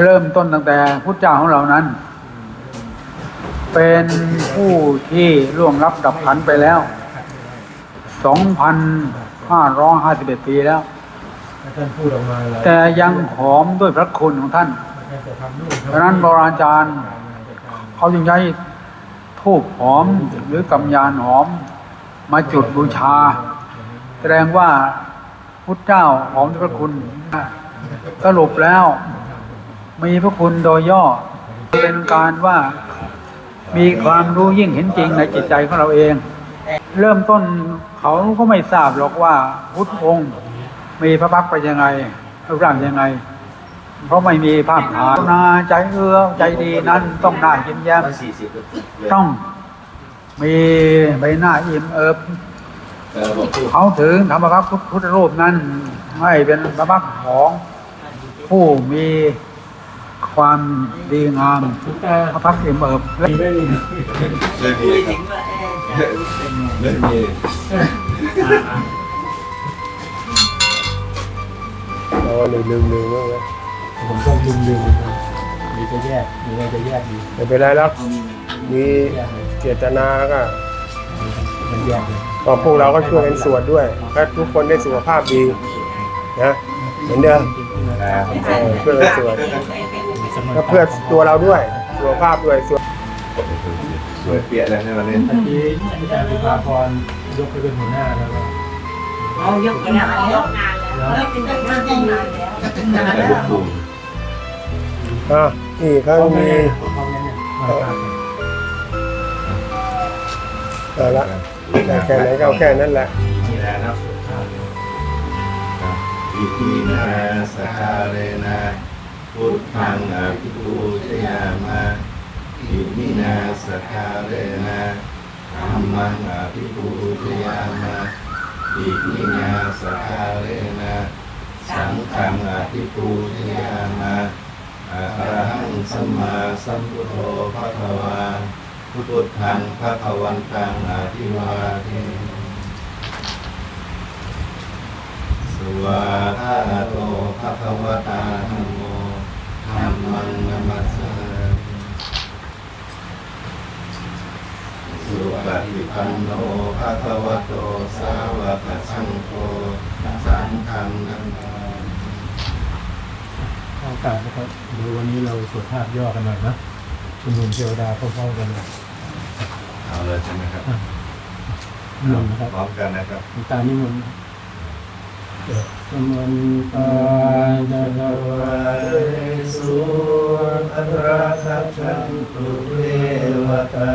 เริ่มต้นตั้งแต่พุทธเจ้าของเรานั้น เป็นผู้ที่ล่วงรับดับขันไปแล้ว 2,551 ปีแล้วท่านพูดออกมาแล้วแต่ยังหอมด้วยพระคุณของท่านจะทำนู่นเพราะฉะนั้นโบราณอาจารย์ เขาจึงใช้ทูบหอมหรือกำยานหอมมาจุดบูชา แสดงว่าพุทธเจ้าหอมด้วยพระคุณ สรุปแล้ว มีพระคุณโดยย่อ เป็นการว่ามีความรู้ยิ่งเห็นจริงในจิตใจของเราเอง เริ่มต้นเขาก็ไม่ทราบหรอกว่าพุทธองค์ มีพระพักตร์เป็นยังไงรูปร่างยังไง เพราะไม่มีภาพถ่ายนาใจเอื้อใจดีนั้นต้องหน้ายิ้มแย้มต้องมีใบหน้าอิ่มเอิบเขาถึงธรรมพักพุทธรูปนั้นให้เป็นพระพักของผู้มี ความดีงามทุกตาพระพักตร์อิ่มเอิบและมีไม่มีเรื่องนี้ครับเรื่องนี้เอาหนึ่งลืมลืมบ้างไหมผมต้องลืมลืมมีจะแยกมีอะไรจะแยกดีไม่เป็นไรหรอกมีแยกเลยเจตนาก็มันแยกเลยก็พวกเราก็ช่วยกันสวดด้วยก็ทุกคนได้สุขภาพดีนะเหมือนเดิมเออช่วยกันสวด ก็เพื่อตัวเราด้วยสุขภาพด้วยส่วนสวยเปียเลยในวันนี้ตะกี้อาจารย์พิพาพรยกไปเป็นหัวหน้าแล้วก็เอายกไปนานแล้วนานแล้วเลิกเป็นนานนานแล้วแต่ลูกปู่อะนี่เขามีเขาเนี่ยมาฝากเอาละได้แค่ไหนก็เอาแค่นั้นแหละนี่แหละนะอิทินาสกาเลนะ พุทธังอภิปูชยามาอิมินาสกาเลนะธรรมังอภิปูชยามาอิมินาสกาเลนะสังฆังอภิปูชยามาอะระหังสัมมาสัมพุทโธภะคะวาพุทธังภะคะวันตังอภิวาเทสวาคาโตภะคะวะตาธัมโม ธัมมังนัมสสามิสุปฏิปันโนภะคะวะโต สาวกสังโฆสังฆังนัมมาโอกาสนะครับเดี๋ยววันนี้เราสวดภาพย่อกันหน่อยนะชุมนุมเทวดาพร้อมๆกันเลยเอาเลยใช่ไหมครับนิมนต์นะครับพร้อมกันนะครับหลวงตานิมนต์ สมันตาจะกวาสุอัตราทัพชันตุเทวตา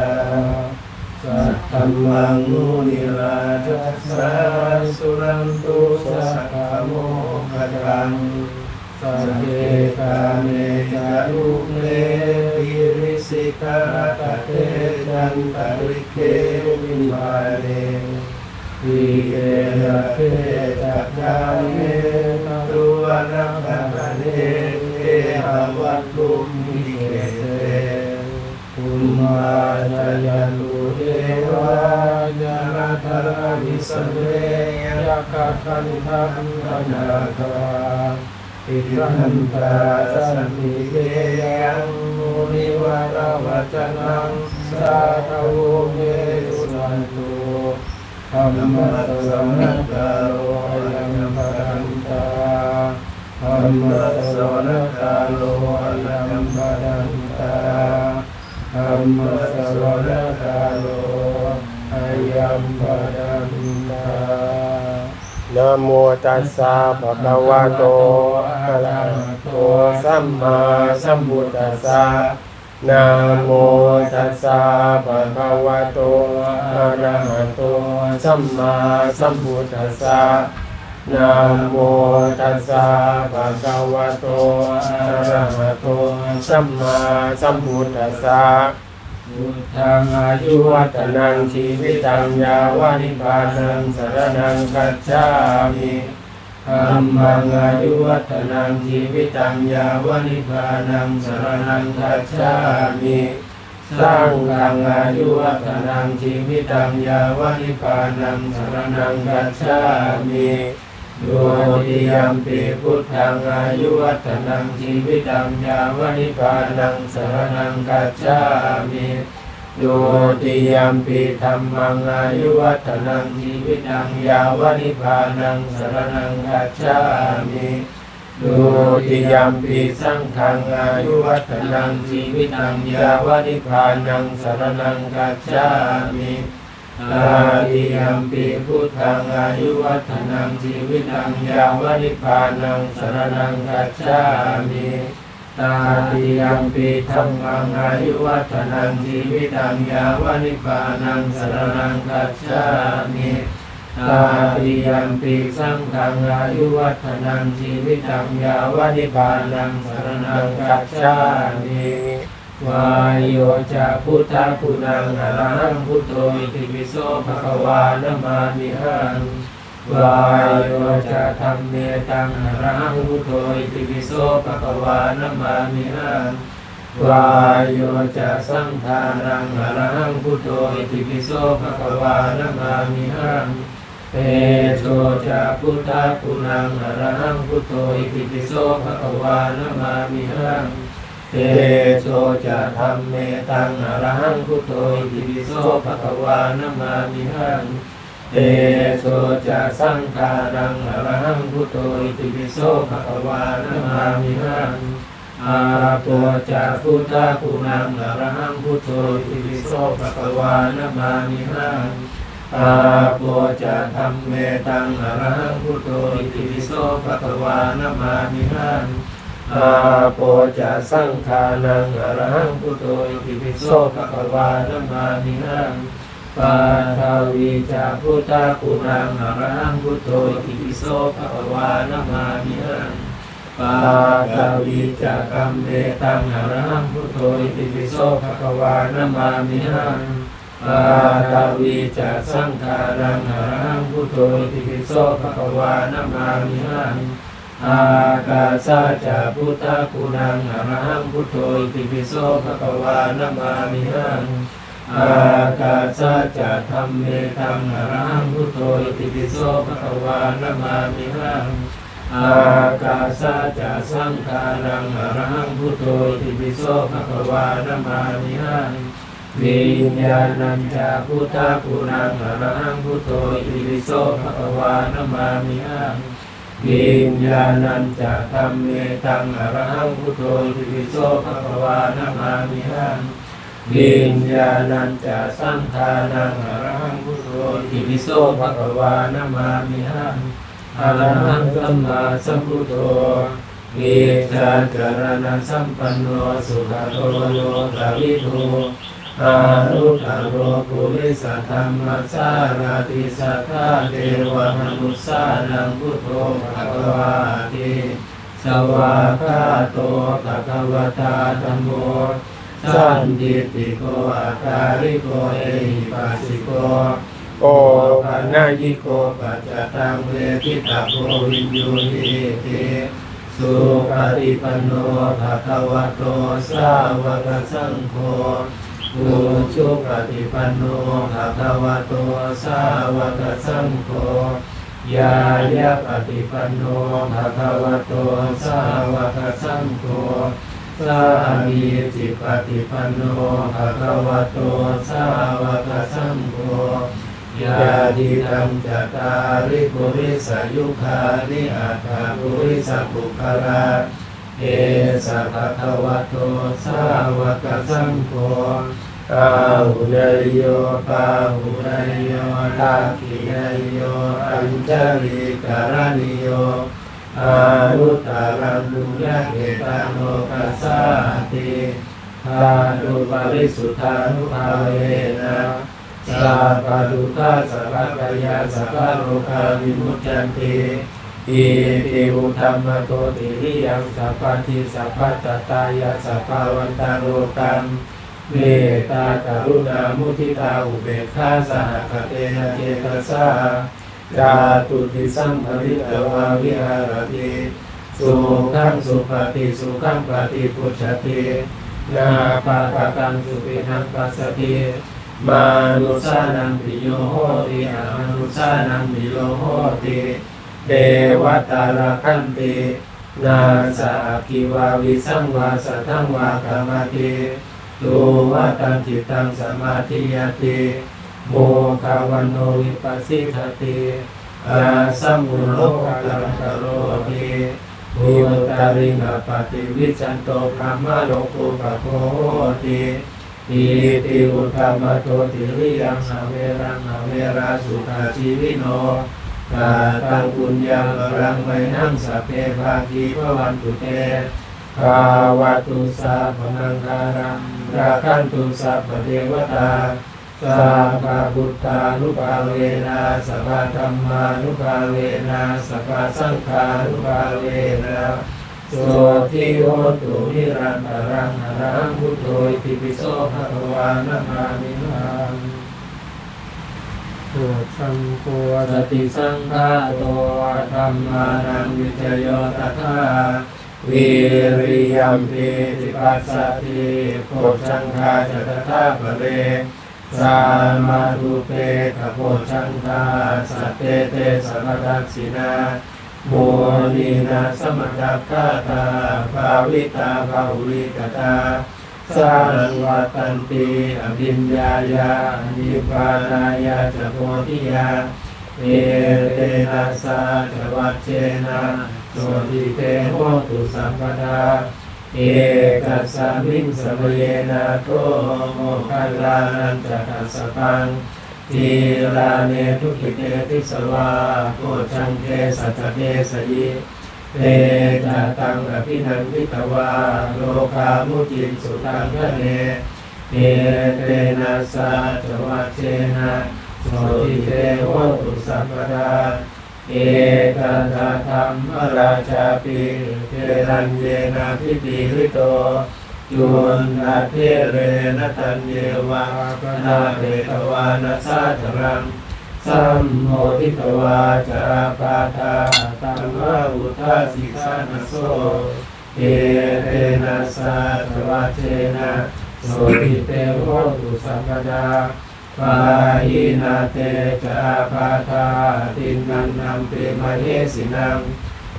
สัทธัมมังมุนิราชสาสุรันตุสัสขโมคคังสัพเพกาเมจารุเมปิริสิกาตเตจันตริเกวิวาเร ทีเกระเทจักานิตุวนาคาเนเทหวัตถุมิเกเตภูมาจายันตุเทวายานาธาวิสเวยักขันธังนาคาอิรันตาสัมมิเกยังมุนิวารวัจนังสาธโวเมสุนันตุ ธรรมะสวนักาโลยังปรันตาธรรมะสวนักาโลยังปรันตาธรรมะสวนักาโลยังปรันตานะโมตัสสะภะคะวะโตอะระหะโตสัมมาสัมพุทธัสสะ นะโมตัสสะภะคะวะโตอะระหะโตสัมมาสัมพุทธัสสะนะโมตัสสะภะคะวะโตอะระหะโตสัมมาสัมพุทธัสสะพุทธังอายุวัวัตนังงชีวิตังยาวานิพานังสรนังกัจฉามิ ธัมมังอายุวัตนังชีวิตังยาวนิพพานังสรนังคัจฉามิสร้างกังอายุวัฒนังชีวิตังยาวนิพานังสรนังกัจฉามิสโยติยมปีพุทธังอายุวัฒนังชีวิตังยาวนิพพานังสรนังกัจฉามิ โยติยมปีธรรมังอายุวัฒนังชีวิตังยาวนิพานังสรนังกัจฉามิโยติยมปีสังฆังอายุวัฒนังชีวิตังยาวนิพานังสรนังกัจฉามิอาทิยัมปีพุทธังอายุวัฒนังชีวิตังยาวนิพพานังสรนังกัจฉามิ ตาทิยัมปีธรรมังอายุวัฒนังชีวิตังยาวนิพพานังสรนังกัจฉามิตาทิยัมปีสังฆังอายุวัฒนังชีวิตังยาวนิพพานังสรนังกัจฉามิวายโยจะพุทธาคุณังอรหังพุทโธอิติปิโสภะคะวานะมามิหัง วายโยจะธรรมเมตังอรหังพุทโธติปิโสภะคะวานมามิหังวายโยจะสังฆานังอรหังพุทโธติปิโสภะคะวานมามิหังเตโชจะพุทธคุณังอรหังพุทโธติปิโสภะคะวานมามิหังเตโชจะธรรมเมตังอรหังพุทโธติปิโสภะคะวานมามิหัง เตโชจะสังฆารังอรหังพุทโธอิติปิโสภะคะวานะมามิหังอาโปจะพุทธาคุณังอรหังพุทโธอิติปิโสภะคะวานะมามิหังอาโปจะธรรมเมตังอรหังพุทโธอิติปิโสภะคะวานะมามิหังอาโปจะสังฆานังอรหังพุทโธอิติปิโสภะคะวานะมามิหัง ปาทาวีจะพุทธาคุณังอรหังพุทโธอิติปิโสภะคะวานะมามิหังปาทาวีจะกัมเมตังอรหังพุทโธอิติปิโสภะคะวานะมามิหังปาทาวีจะสังฆานังอรหังพุทโธอิติปิโสภะคะวานะมามิหังอากาสาจะพุทธคุณังอรหังพุทโธอิติปิโสภะคะวานะมามิหัง อากาสาจะธรรมเมตังอรังพุทโธติปิโสภะคะวานะมามิหังอากาสาจะสังฆารังอรังพุทโธติปิโสภะคะวานะมามิหังวิญญาณัญจะพุทธคุณังอรังพุทโธติปิโสภะคะวานะมามิหังวิญญาณัญจะธรรมเมตังอรังพุทโธติปิโสภะคะวานะมามิหัง วิญญาณัญจะสังฆานังอรหังพุทโธอิติปิโสภะคะวานะมามิหังอรหังสัมมาสัมพุทโธวิชาจารณะสัมปันโนสุขโตโยตวิโทอารุตโรปุริสธรรมสาราติสัทธาเทวมนุสสานังพุทโธภะคะวาติสวากาโตภะคะวตาธัมโม สันติติโกอาการิโกเอหิปัสสิโกโอปานายิโกปัจจตังเวทิตาโกวินยูหิติสุปฏิปันโนภะคะวะโตสาวกสังโฆอุชุปฏิปันโนภะคะวะโตสาวกสังโฆยายะปฏิปันโนภะคะวะโตสาวกสังโฆ สามีจิปฏิปันโนภะคะวะโตสาวกสังโฆยาดิตังจตาริปุริสายุคานิอัตถาปุริสปุคาราเอสะภะคะวะโตสาวกสังโฆอาหุเนยโยปาหุเนยโยทักขิเนยโยอัญจลิการณิโย อานุตตรังุญาเกตาโลกัสสาติทานุปริสุทธานุภาเวนะสัพพทุกขาสัพพะกายาสัพพะโลกาวิมุตตันติอิติอุธรรมโตติริยังสัพพทิสัพพตตายาสัพพวันตาโลกังเมตตากรุณามุทิตาอุเบกขาสหคเตนะเจตสา จาตุติสัมภริตวาวิหารติสุขังสุปฏิสุขังปฏิพุชตินาปะปะกังสุปินังปัสสติมานุสานังปิโยโหติอานุสานังปิโยโหติเดวตาราคันตินาสาคิวาวิสังวาสทังวากามาติตูวตังจิตตังสมาธิยติ โมคาวันโนวิปัสสิทติอาสัมมุโลกาลังกโรติภูตาริงอปฏิวิจันโตพระมโลกุปโพติอิติอุตตมะโตติริยังสเวรังอเวราสุขาชีวิโนกาตังปุญญังปรังไมหังสพเพภาคีพวันตุเตภาวะตุสาพนังคารังราคันตุสัพพเทวตา สัพพะพุทธานุภาเวนะสัพพะธรรมานุภาเวนะสัพพะสังฆานุภาเวนะโสทิโหตุนิรันตรังอรังพุทโธอิติปิโสภะคะวานะมามิหังตัวชังโกสติสังฆาโตธรรมานังวิจโยตถาวิริยัมปิติปัสสติโพชังคาจตถาปะเร สามารุเปขโพชังคาสัตเตเตสัมทักษินาโมนีนาสมทัคคาตาภาวิตาภาวิกตาสร้างวัตันติอภิญญายานิพพานายาจโพธิยาเอเตนะสาจวัจเจนะโสติเตโหตุสัมปทา เอกัสสามิงสมเยนะโตโมคัลลานันจะกัสสปังทีลาเนทุกิเตติสวาโกชังเกสัจเกสยิเตจตังอภินันทิตวาโลกามุจินสุตังคะเนเอเตนะสาจวัเจนะโสติเตโหตุสัมปทา เอกตธรรมราชาปิเทรัญเยนะพิติริโตจุนนาเทเรนตัญเยวะนาเตตวานาสาจรังสัมโมทิตวาจาปาทาตัมมะอุทาสิกานโสเอเตนะสาจวัจเจนะโสติเตโหตุสัมปดา ปาหินาเตจาปาทาตินันนัมเปมะเยสินัง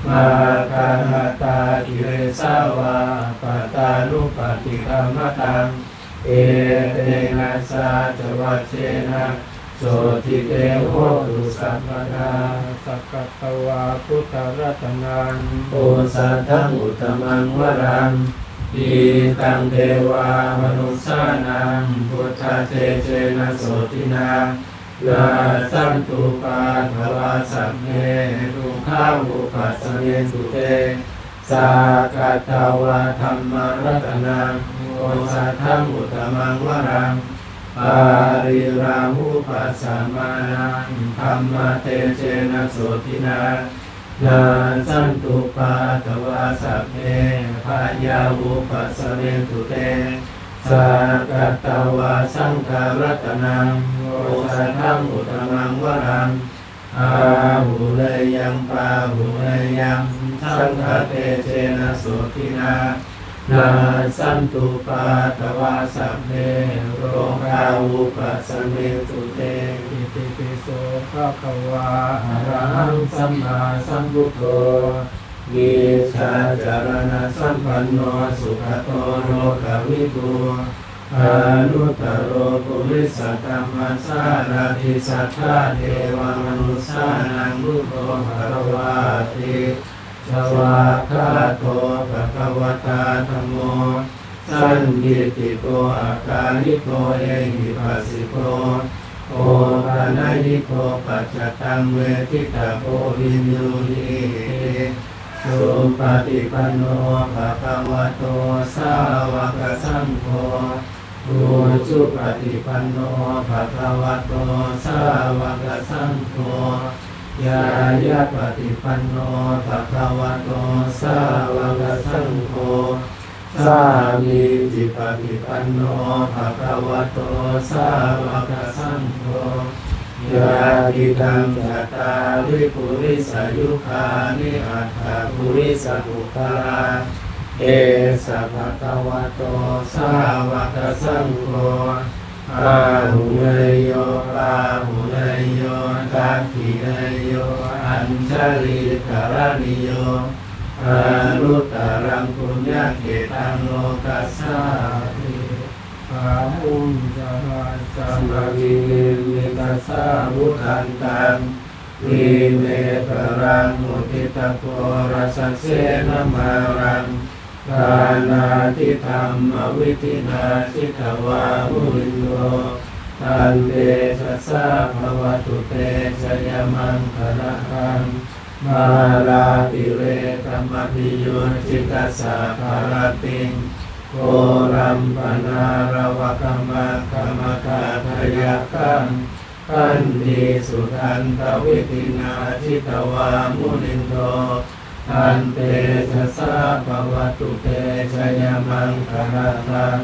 มาคาหตากิเลสาวาปตานุปติกรรมตัง เอเตนะสาจวัจเจนะโสติเตโหตุสัมปทาสักกตวาพุทธรัตนังโอสัทธังอุตตมังวรัง อีตังเทวามนุสสานังพุทธเตเจนะโสตินานาสันตุปาภวาสัมเมตุข้าวุปัสสเมสุเตสากาตาวาธรรมรัตนังโอสัทธังอุตมังวรังปาริราหุปัสสมานังธรรมเตเจนะโสตินา นาสันตุปาตวาสัพเพพายาวุปัสเมตุเตสากาตาวาสังฆรัตนังโอสัทังอุตมังวรังอาหูเลยยังปาหูเลยยังสังฆเตเจนะโสตินานาสันตุปาตวาสัพเพโรคาวุปัสสเมตุเต โสภะคะวาอรหังสัมมาสัมพุทโธวิชาจารณะสัมปันโนสุขโตโลกวิทูอนุตตโรปุริสธรรมสารติสัทธาเทวมนุสสานังรุโตภควาติสวากาโตภควตาธรรมโมสันติติโกอาการิโกเอหิปัสสิโก โอปานายิโกปัจจตังเวทิตาโพวินยูนิสุปฏิปันโนภะคะวะโตสาวกสังโฆภูสุปฏิปันโนภะคะวะโตสาวกสังโฆยายาปฏิปันโนภะคะวะโตสาวกสังโฆ สามีจิปฏิปันโนภะคะวะโตสาวกสังโฆยาติตังจัตตาริปุริสายุคานิอัตถาปุริสบุคลาเอสะภะคะวะโตสาวกสังโฆอาหุเนยโยปาหุเนยโยทักขิเนยโย อัญชลีกรณิโย อารุตตรังปุญญเกตังโลกัสสาติอามุญจาสัมภวินิมิตัสสาวุทันตังวิเมตรังมุติตะโกรัสสเสนมารังกานาทิธรรมวิธินาชิตวามุริโยตันเตชะสะภวตุเตชยมังคละหัง มาลาติเรธรรมปิโยจิตตสาภารติงโกรัมปนารวะกรรมกรรมคาทยกังขันติสุทันตวิธินาชิตวามุนินโทอันเตชะสะภวตุเตชยมังคารตัง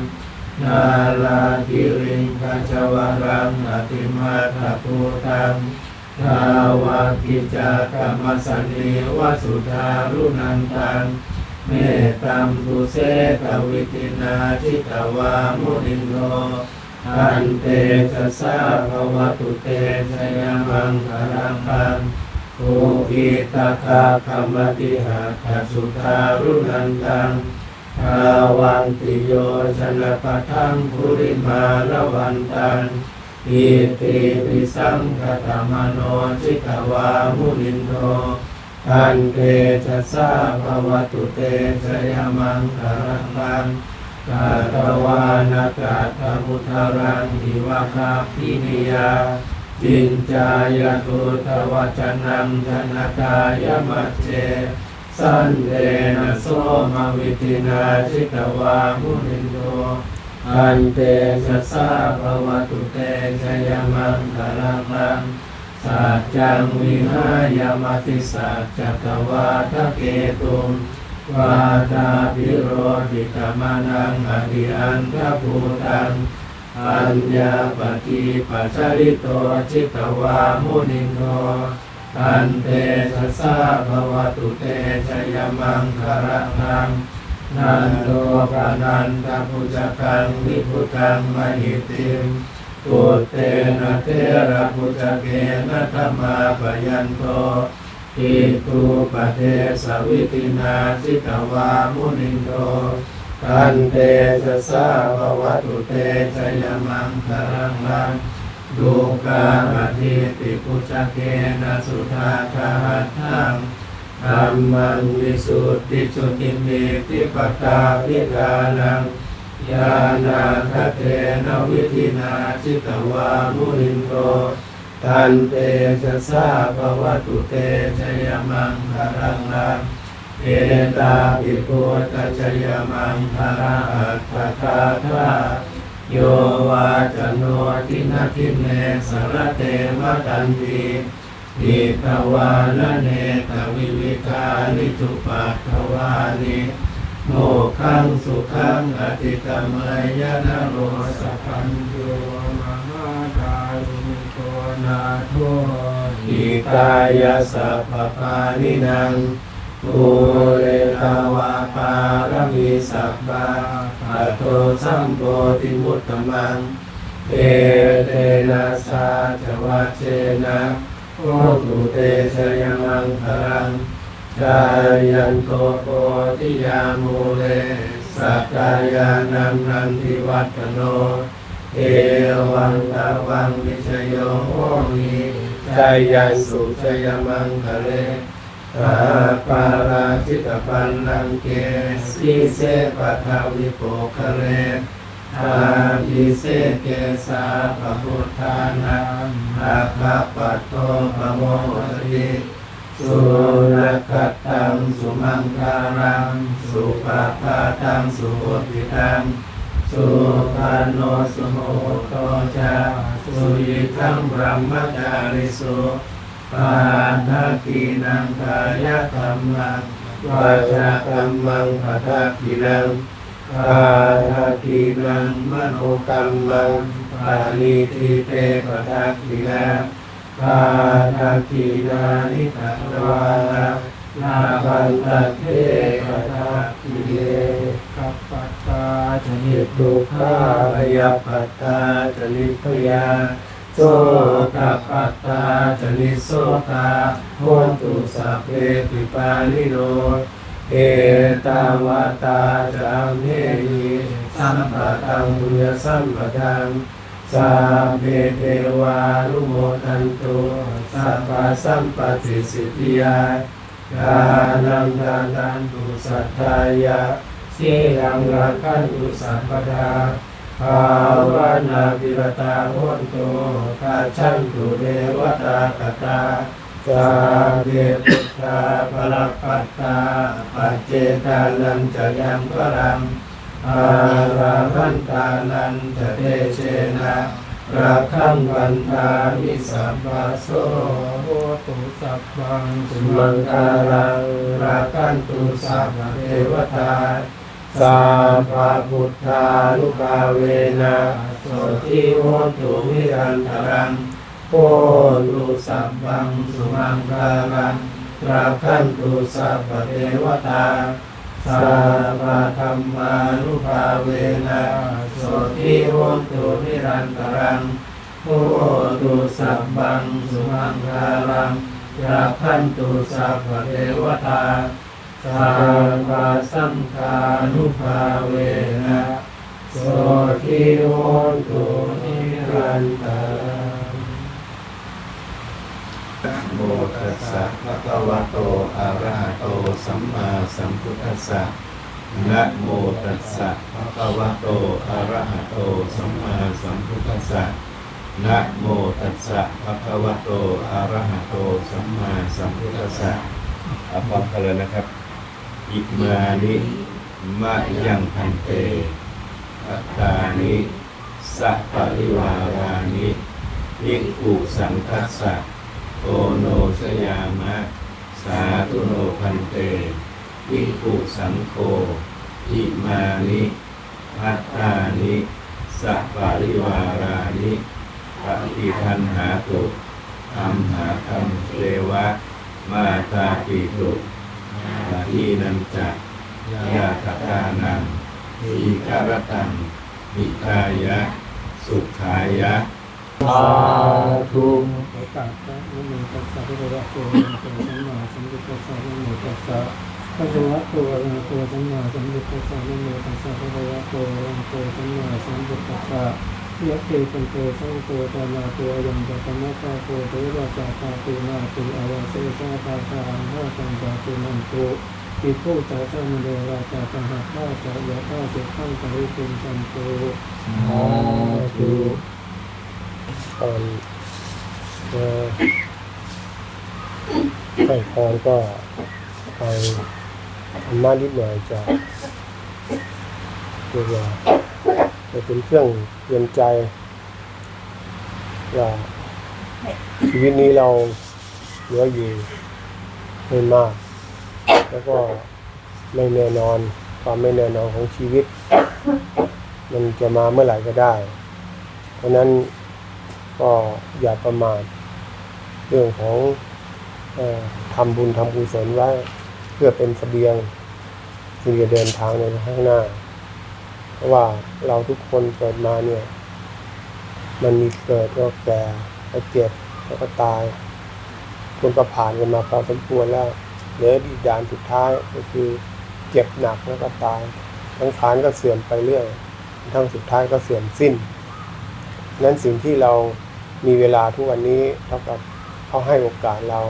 นาลากิริงคจวรังอติมาทภูตัง ทาวากิจากรรมสันนิวสุธารุนันตังเมตัมปุเสกวิตินาทิตวามุนิโนอันเตชะสะภวตุเตชยมังคารังตังโออิตาคาธรรมติหาทัสุทารุนันตังอาวังติโยชนะปะทังภุริมาลวันตัง อิติปิสังคตมโนจิตวามุนินโทอันเตชะสะภวตุเตชยมังคารังตังกาตวานากาตมุทารังอิวะคาพินิยาจินจายตุตวัจนังธนกายมัจเจ สันเดนะโสมวิตินาชิตวามุนิโต อันเตชะสะภวตุเตชยมังคลังลังสัจจังวิหายามติสัจจตวาทะเกตุมวาตาพิโรติกามานังอธิอันทภูตังอัญญาปฏิปัจจาริโตจิตวามุนิโนอันเตชะสะภวตุเตชยมังคารังนัง นันโตปะนันตพุจกังวิพุตังมหิติมปุตเตนะเทระพุจเกนะธรรมาปยันโตอิตุปะเทสวิตินาจิตวามุนิโนอันเตชะสะภวตุเตชยมังคารังลังดูกาปฏิติปุจเกนะสุธาคาหัตถัง ธรรมังวิสุทธิจุติมิติปตาวิกานังยานาคเทนวิธินาจิตวามุนินโตตันเตชะสะภวตุเตชยมังคารังลังเอตาปิโกตัจยมังคาราอัตถคาธาโยวาจโนทินาทิเนสารเตมตันติ อิตวาลเนตวิวิกานิจุปัตวานิโมขังสุขังอติกามยนะโรสพันโยมหาทารุโกนาโทอิกายสัพพปานินังภูเรตาวาปารมีสัพพะปัตโตสัมโพธิมุตตมังเอเตนะสาจวัเชนะ โอตุเตชยมังคลังกายันโตโพธิยามูเลสักกายานังนันทิวัตโน เอวังตาวังวิชโยโหมิใจยันสุชยมังคะเลอาปาราชิตปันนังเกสีเสปะทาวิโปคะเร อาภิเสเกสาปะพุทธานังอาคาปัตโตปะโมติสุนักขตังสุมังคารัง สุปะปาตังสุโอติตัง สุปานโนสุโมโตจาสุยิทังบรมมจาริสุปาทักขีนังกายกรรมังวาจากรรมังปัทักขีนัง ปาทักขีนังมโนกรรมังปานิทิเตปัทักขีนังปาทักขีนานิทัตวานาลาบันตะเทปัทักขีเยกัปปตาจนิทุกขาพยาปัตตาจนิพยาโสตปัตตาจนิโสตาโหตุสัพเพปิปานิโน เอตาวาตาจามเนหิสัมปะตังบุญสัมปะทังสัพเพเทวานุโมทันตุสัพพะสัมปติสิทธิยาทานังทานันตุสัทธายะสีรังรักขันตุสัพพดาภาวนาปิรตาโหนตุกาชันตุเทวตากตา สาเดพุทธาภรปัตตาปัจเจกานันจะยังพรังอาราพันตานันจะเตเชนะราคังวันทามิสัมปัสโสโหตุสัพพังสุมังคารังราคันตุสัพพะเทวตาสัพพะพุทธานุภาเวนะโสติโหตุวิรันตรัง โพตุสัพพังสุมังคารังราคันตุสัพพเทวตาสัพพะธรรมานุภาเวนะโสติโหตุนิรันตรังโพตุสัพพังสุมังคารังราคันตุสัพพเทวตาสัพพะสังฆานุภาเวนะโสติโหตุนิรันตรัง นะโม ตัสสะภะคะวะโตอะระหะโตสัมมาสัมพุทธัสสะนะโมตัสสะภะคะวะโตอะระหะโตสัมมาสัมพุทธัสสะนะโมตัสสะภะคะวะโตอะระหะโตสัมมาสัมพุทธัสสะอาพรกันเลยนะครับ อิมานิมะยังพันเตอัตตานิสัพปริวารานิภิกขุสังคัสสะ โอโนสยามะ สาธุโนพันเต วิปุสังโฆอิมานิพัตตานิสัปปาริวารานิปฏิทันหาตุอัมหาคัมเทวะ มาตาปิตุอาทีนันจักยาตกานังทีคารตังมิทายะ สุขายะ สาธุโอกาสพระนโมตัสสะภะคะวะโตอะระสัมมาสัมพุทธัสสะนะโมตัสสะภะคะวะโตอะระหะโตสัมมาสัมพุทธัสสะนะโมตัสสะภะคะวะโตอะระหะโตสัมมาสัมพุทธัสสะยะเตปันเตสังโฆธรรมาตอะยังปะตมะตาโตเทวะจาตาตุนาตุอาวาเสสะตาคารังหะสังจาตุนันโตปิโพจาสัมเดราจาตหะข้าจายะข้าเสขังปริปุญจันโตสาธุ ก่อนเออให้พรก็ไปธรรมะนิดหน่อยจะเรียกว่าจะเป็นเครื่องเตือนใจว่าชีวิตนี้เราเหลืออยู่ไม่มาก แล้วก็ไม่แน่นอนความไม่แน่นอนของชีวิต มันจะมาเมื่อไหร่ก็ได้ เพราะนั้น ก็อย่าประมาทเรื่องของออทำบุญทำกุศลไว้เพื่อเป็นเสบียงที่จะเดินทางในข้างหน้า เพราะว่าเราทุกคนเกิดมาเนี่ย มันมีเกิดก็แก่ก็เจ็บแล้วก็ตายคนก็ผ่านกันมาพอสมควรแล้วเหลืออีกด่านสุดท้ายก็คือเจ็บหนักแล้วก็ตายทั้งขานก็เสื่อมไปเรื่อยทั้งสุดท้ายก็เสื่อมสิ้นนั้นสิ่งที่เรา มีเวลาทุกวันนี้เท่ากับเขาให้โอกาสเรา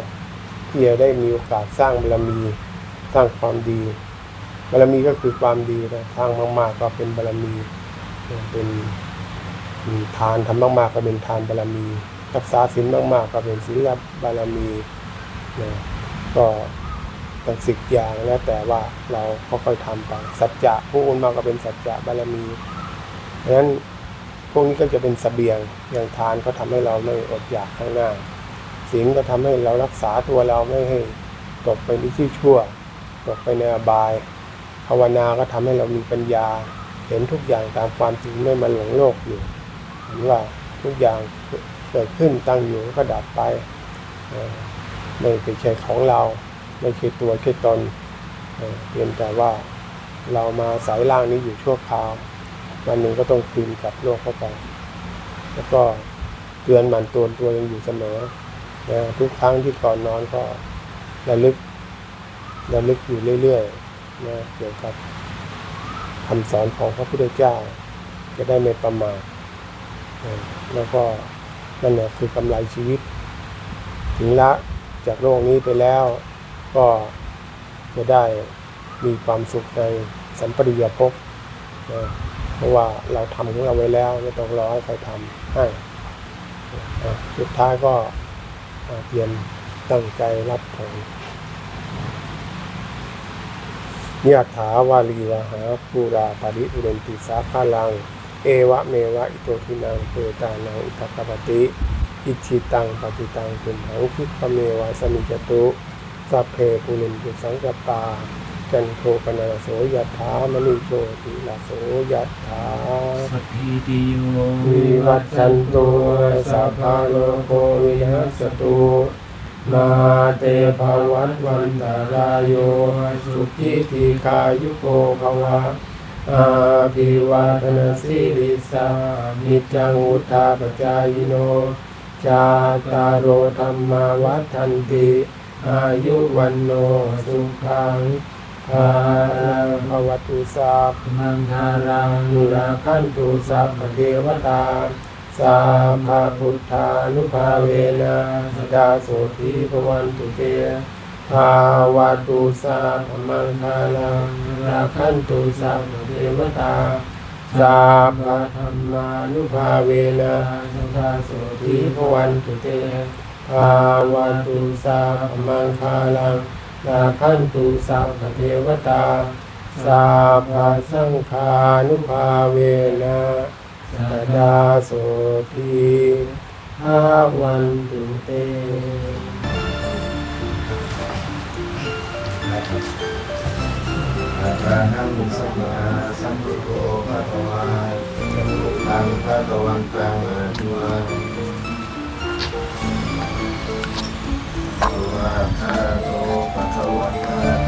ที่จะได้มีโอกาสสร้างบารมีสร้างความดีบารมีก็คือความดีนะสร้างมาก ๆ ก็เป็นบารมีเป็นทานทำมากๆก็เป็นทานบารมีรักษาศีลมากๆก็เป็นศีลบารมีนะก็ตั้งสิบอย่างแล้วแต่ว่าเราค่อยๆทำไปสัจจะพูดมาก็เป็นสัจจะบารมีเพราะฉะนั้น พวกนี้ก็จะเป็นสเสบียงอย่างทานก็ทำให้เราไม่อดอยากข้างหน้าศีลก็ทำให้เรารักษาตัวเราไม่ให้ตกไปในที่ชั่ว ตกไปในอบายภาวนาก็ทำให้เรามีปัญญา เห็นทุกอย่างตามความจริงไม่มาหลงโลกอยู่เห็นว่าทุกอย่างเกิดขึ้นตั้งอยู่แล้วก็ดับไปไม่เป็นใช่ของเรา ไม่ใช่ตัวใช่ตนเพียงแต่ว่าเรามาสายล่างนี้อยู่ชั่วคราว วันหนึ่งก็ต้องคืนกับโลกเข้าไป แล้วก็เตือนหมันตัวตัวเองอยู่เสมอนะทุกครั้งที่ก่อนนอนก็ระลึกระลึกอยู่เรื่อยๆนะเกี่ยวกับคำสอนของพระพุทธเจ้า จะได้ไม่ประมาทนะแล้วก็นั่นแหละคือกำไรชีวิต ถึงละจากโลกนี้ไปแล้ว ก็จะได้มีความสุขในสัมปริยภพนะเพ ราะว่าเราทำของเราไว้แล้วไม่ต้องรอให้ใครทำให้สุดท้ายก็เตรียมตั้งใจรับผลยถาวาลีวหาปูราปริอุเรนติสาคาลัง เอวะเมวะอิโตทินังเปตานังอุตตปฏิอิชิตังปฏิตังตุมหังคิปเมวะสมิจตุสัพเพปุรินตุสังกปา จันโทปนาโสยถามณิโชติลาโสยถาสัพพิติโยวิวัชชันตุสัพพะโลโควินัสตุมาเตภวัตวันตารายโยสุขิติคายุโกภวะอาภิวาทนาสิริสานิจจังอุทธาปจายโน จาตารโอธรรมาวัฏันติ อายุวันโนสุขัง ภาลังภวตุสาพมังคารังนุราคันตุสัพเทวตาสาภาพุทธานุภาเวนะสดาโสติภวันตุเตภาวะตุสาพมังคาลังราคันตุสัพเทวตาสาภาธรรมานุภาเวนะสดาโสติภวันตุเตภาวะตุสาพมังคาลัง นาคันตุสัพเทวตาสาภาสังคานุภาเวนะสัดาโสพีอาวันตุเตอาจรย์นั่งสัมมาสัมพุทโธพระวันจมุตังพระวันตังอาจวันตัวพระต Kawana.